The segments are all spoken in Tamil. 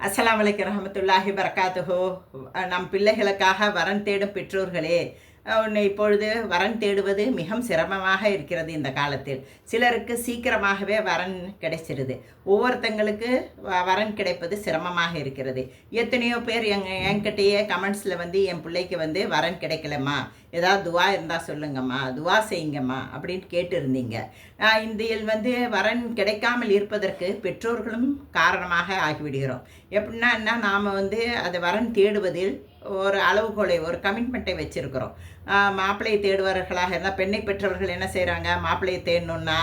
அஸ்லாம் அலைக்கும் ரஹமத்துல்லாஹி பரக்காத்துஹோ நம் பிள்ளைகளுக்காக வரன் தேடும் பெற்றோர்களே இப்பொழுது வரன் தேடுவது மிகவும் சிரமமாக இருக்கிறது இந்த காலத்தில். சிலருக்கு சீக்கிரமாகவே வரன் கிடைச்சிருது. ஒவ்வொருத்தங்களுக்கு வரன் கிடைப்பது சிரமமாக இருக்கிறது. எத்தனையோ பேர் எங் என்கிட்டயே கமெண்ட்ஸில் வந்து என் பிள்ளைக்கு வந்து வரன் கிடைக்கலம்மா. ஏதாவது துவா இருந்தால் சொல்லுங்கம்மா. துவா செய்யுங்கம்மா அப்படின்னு கேட்டிருந்தீங்க. ஆஹ் இந்தியில் வந்து வரன் கிடைக்காமல் இருப்பதற்கு பெற்றோர்களும் காரணமாக ஆகிவிடுகிறோம். எப்படின்னா நாம் வந்து அது வரன் தேடுவதில் ஒரு அளவுகோலை ஒரு கமிட்மெண்ட்டை வச்சுருக்கிறோம். மாப்பிள்ளையை தேடுவார்களாக இருந்தால் பெண்ணை பெற்றவர்கள் என்ன செய்கிறாங்க மாப்பிள்ளையை தேடணுன்னா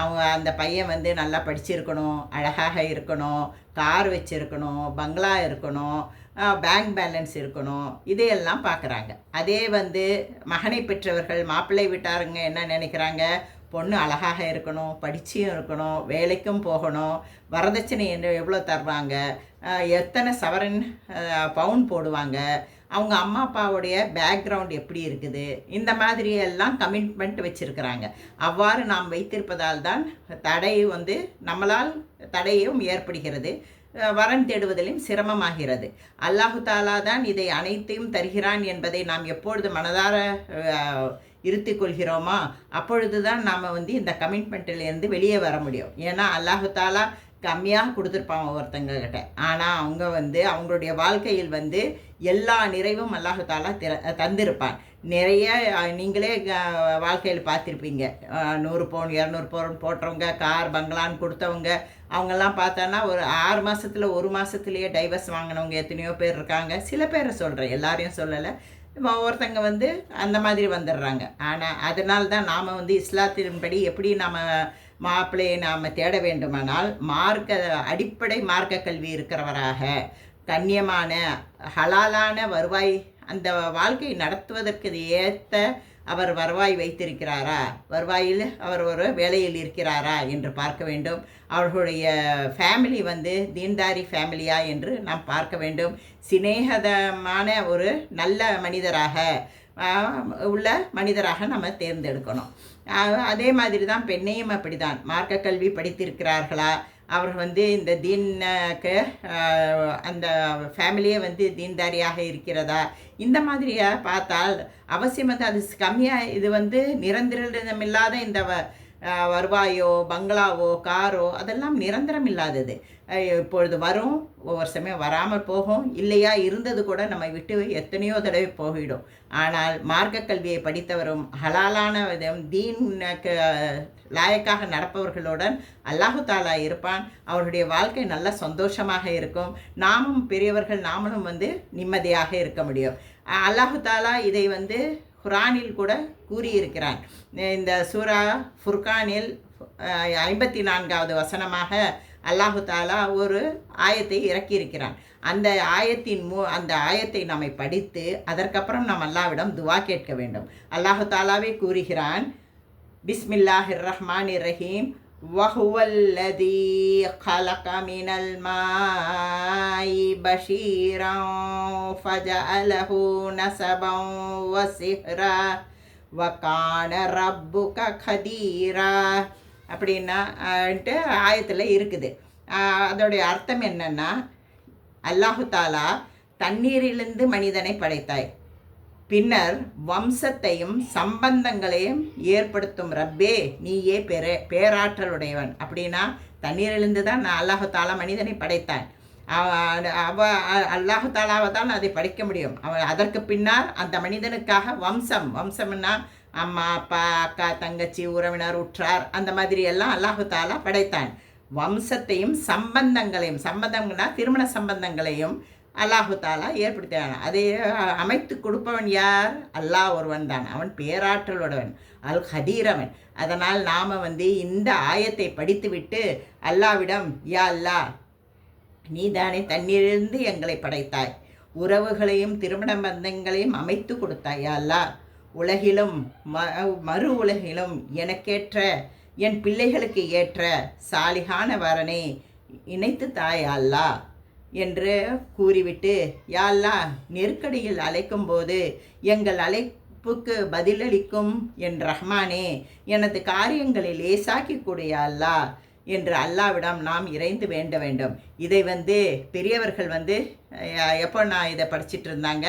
அவங்க அந்த பையன் வந்து நல்லா படிச்சிருக்கணும் அழகாக இருக்கணும் கார் வச்சுருக்கணும் பங்களா இருக்கணும் பேங்க் பேலன்ஸ் இருக்கணும் இதையெல்லாம் பார்க்குறாங்க. அதே வந்து மகனை பெற்றவர்கள் மாப்பிள்ளை விட்டாருங்க என்ன நினைக்கிறாங்க? பொண்ணு அழகாக இருக்கணும் படிச்சியும் இருக்கணும் வேலைக்கும் போகணும் வரதட்சணை என்ன எவ்வளோ தருவாங்க எத்தனை சவரன் பவுன் போடுவாங்க அவங்க அம்மா அப்பாவுடைய பேக்ரவுண்ட் எப்படி இருக்குது இந்த மாதிரி எல்லாம் கமிட்மெண்ட் வச்சுருக்கிறாங்க. அவ்வாறு நாம் வைத்திருப்பதால் தான் தடை வந்து நம்மளால் தடையும் ஏற்படுகிறது வரன் தேடுவதிலும் சிரமமாகிறது. அல்லாஹு தாலா தான் இதை அனைத்தையும் தருகிறான் என்பதை நாம் எப்பொழுது மனதார இருத்தி இருத்திக் அப்பொழுது தான் நாம் வந்து இந்த கமிட்மெண்ட்டிலேருந்து வெளியே வர முடியும். ஏன்னா அல்லாஹாலா கம்மியாக கொடுத்துருப்பாங்க ஒருத்தங்கக்கிட்ட ஆனால் அவங்க வந்து அவங்களுடைய வாழ்க்கையில் வந்து எல்லா நிறைவும் அல்லாஹாலா திற தந்திருப்பான். நிறைய நீங்களே வாழ்க்கையில் பார்த்துருப்பீங்க. நூறு பவுன் இரநூறு பவுன் போட்டவங்க கார் பங்களான்னு கொடுத்தவங்க அவங்கெல்லாம் பார்த்தோன்னா ஒரு ஆறு மாதத்தில் ஒரு மாதத்துலேயே டைவர்ஸ் வாங்கினவங்க எத்தனையோ பேர் இருக்காங்க. சில பேரை சொல்கிறேன் எல்லாரையும் சொல்லலை. ஒருத்தங்க வந்து அந்த மாதிரி வந்துடுறாங்க ஆனால் அதனால தான் நாம் வந்து இஸ்லாத்தின்படி எப்படி நாம் மாப்பிள்ளையை நாம் தேட வேண்டுமானால் மார்க்க அடிப்படை மார்க்க கல்வி இருக்கிறவராக கண்ணியமான ஹலாலான வருவாய் அந்த வாழ்க்கை நடத்துவதற்கு ஏற்ற அவர் வருவாய் வைத்திருக்கிறாரா? வருவாயில் அவர் ஒரு வேலையில் இருக்கிறாரா என்று பார்க்க வேண்டும். அவர்களுடைய ஃபேமிலி வந்து தீன்தாரி ஃபேமிலியா என்று நாம் பார்க்க வேண்டும். சிநேகதமான ஒரு நல்ல மனிதராக உள்ள மனிதராக நம்ம தேர்ந்தெடுக்கணும். அதே மாதிரி தான் பெண்ணையும் அப்படிதான் மார்க்க கல்வி படித்திருக்கிறார்களா? அவர் வந்து இந்த தீனுக்கு அந்த ஃபேமிலியே வந்து தீன்தாரியாக இருக்கிறதா? இந்த மாதிரியாக பார்த்தால் அவசியம் வந்து அது கம்மியாக இது வந்து நிரந்தரமில்லாத இந்த வ- வருவாயோ பங்களாவோ காரோ அதெல்லாம் நிரந்தரம் இல்லாதது. இப்பொழுது வரும் ஒவ்வொரு சமயம் வராமல் போகும். இல்லையா இருந்தது கூட நம்ம விட்டு எத்தனையோ தடவை போகிடும் ஆனால் மார்க்க கல்வியை படித்தவரும் ஹலாலான விதம் தீனுக்கு லாயக்காக நடப்பவர்களுடன் அல்லாஹு தாலா இருப்பான். அவருடைய வாழ்க்கை நல்ல சந்தோஷமாக இருக்கும். நாமும் பெரியவர்கள் நாமளும் வந்து நிம்மதியாக இருக்க முடியும். அல்லாஹு தாலா இதை வந்து குரானில் கூட கூறியிருக்கிறார். இந்த சூரா ஃபுர்கானில் ஐம்பத்தி நான்காவது வசனமாக அல்லாஹு தாலா ஒரு ஆயத்தை இறக்கியிருக்கிறான் அந்த ஆயத்தின் மூ அந்த ஆயத்தை நம்மை படித்து அதற்கப்புறம் நாம் அல்லாவிடம் துவா கேட்க வேண்டும். அல்லாஹு தாலாவே கூறுகிறான் பிஸ்மில்லாஹிர் ரஹ்மான் ரஹீம் وهو الذي خلق من الماء بشيرا فجعله نسبا وسهرا وكان ربك خديرا அப்படின்னா ஆன்ட்டு ஆயத்தில் இருக்குது ஆஹ் அதோடைய அர்த்தம் என்னன்னா அல்லாஹு தாலா தண்ணீரிலிருந்து மனிதனை படைத்தாய் பின்னர் வம்சத்தையும் சம்பந்தங்களையும் ஏற்படுத்தும் ரப்பே நீயே பெர பேராற்றலுடையவன். அப்படின்னா தண்ணீரிலிருந்து தான் நான் அல்லாஹு தாலா மனிதனை படைத்தான். அவ- அவ அல்லாஹு தாலாவை தான் அதை படைக்க முடியும். அவன் அதற்கு பின்னால் அந்த மனிதனுக்காக வம்சம். வம்சம்னா அம்மா அப்பா அக்கா தங்கச்சி உறவினர் உற்றார் அந்த மாதிரி எல்லாம் அல்லாஹு தாலா படைத்தான். வம்சத்தையும் சம்பந்தங்களையும் சம்பந்தம்னா திருமண சம்பந்தங்களையும் அல்லாஹு தாலா ஏற்படுத்தினான். அதை அமைத்து கொடுப்பவன் யார்? அல்லாஹ் ஒருவன் தான். அவன் பேராற்றலுடையவன். அல் ஹதீரவன் அதனால் நாம் வந்து இந்த ஆயத்தை படித்துவிட்டு அல்லாவிடம் யா அல்லாஹ் நீதானே தண்ணீரிலிருந்து எங்களை படைத்தாய். உறவுகளையும் திருமண பந்தங்களையும் அமைத்து கொடுத்தாய் யா அல்லா உலகிலும் ம மறு உலகிலும் எனக்கேற்ற என் பிள்ளைகளுக்கு ஏற்ற சாலிகான வரனே இணைத்து தாய் அல்லா என்று கூறிவிட்டு யாழ்லா நெருக்கடியில் அழைக்கும் போது எங்கள் அழைப்புக்கு பதிலளிக்கும் என் ரஹ்மானே எனது காரியங்களை லேசாக்கி கொடு என்று அல்லாவிடம் நாம் இறைந்து வேண்ட வேண்டும். இதை வந்து பெரியவர்கள் வந்து எப்போ நான் இதை படிச்சுட்டு இருந்தாங்க?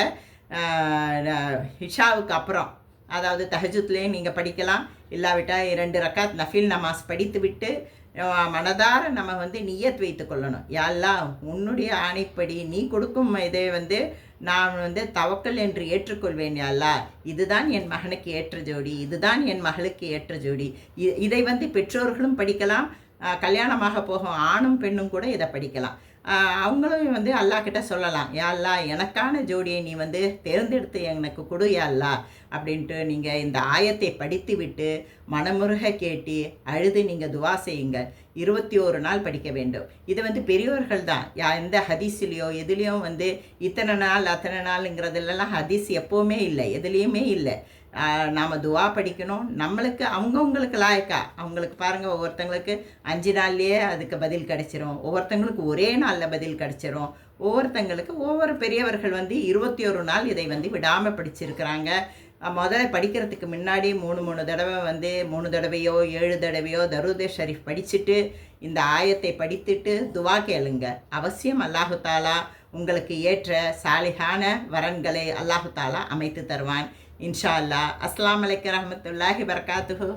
ஹிஷாவுக்கு அப்புறம். அதாவது தஹஜுத்லேயும் நீங்கள் படிக்கலாம். இல்லாவிட்டால் இரண்டு ரக்காத் நஃபில் நமாஸ் படித்து விட்டு மனதார நம்ம வந்து நியத் வைத்து கொள்ளணும் யாரெல்லாம் உன்னுடைய ஆணைப்படி நீ கொடுக்கும் இதை வந்து நான் வந்து தவக்கல் என்று ஏற்றுக்கொள்வேன் யாழ்லா. இதுதான் என் மகனுக்கு ஏற்ற ஜோடி. இதுதான் என் மகளுக்கு ஏற்ற ஜோடி. இ- இதை வந்து பெற்றோர்களும் படிக்கலாம். கல்யாணமாக போகும் ஆணும் பெண்ணும் கூட இதை படிக்கலாம். அவங்களும் வந்து அல்லாஹ் கிட்ட சொல்லலாம். யா எனக்கான ஜோடியை நீ வந்து தேர்ந்தெடுத்து எனக்கு கொடு யா அப்படின்ட்டு நீங்கள் இந்த ஆயத்தை படித்து விட்டு மனமுருக கேட்டி அழுது நீங்கள் துவா செய்யுங்க இருபத்தி ஒரு நாள் படிக்க வேண்டும். இது வந்து பெரியவர்கள் தான். யா எந்த ஹதீஸ்லேயோ எதுலேயும் வந்து இத்தனை நாள் அத்தனை நாளுங்கிறதுலலாம் ஹதீஸ் எப்போவுமே இல்லை எதுலேயுமே இல்லை. நாம் துவா படிக்கணும். நம்மளுக்கு அவங்கவுங்களுக்கு லாயக்கா. அவங்களுக்கு பாருங்கள் ஒவ்வொருத்தங்களுக்கு அஞ்சு நாள்லேயே அதுக்கு பதில் கிடச்சிரும். ஒவ்வொருத்தங்களுக்கு ஒரே நாளில் பதில் கிடச்சிரும். ஒவ்வொருத்தங்களுக்கு ஒவ்வொரு பெரியவர்கள் வந்து இருபத்தி ஒரு நாள் இதை வந்து விடாமல் படிச்சிருக்கிறாங்க. முதல்ல படிக்கிறதுக்கு முன்னாடி மூணு மூணு தடவை வந்து மூணு தடவையோ ஏழு தடவையோ தருதே ஷரீஃப் படிச்சுட்டு இந்த ஆயத்தை படித்துட்டு துவா கேளுங்க. அவசியம் அல்லாஹு தாலா உங்களுக்கு ஏற்ற சாலிகான வரன்களை அல்லாஹு தாலா அமைத்து தருவான். இன்ஷா அல்லாஹ். அஸ்லாம் அலைக்கும் ரஹ்மத்துல்லாஹி வபரகாத்துஹு.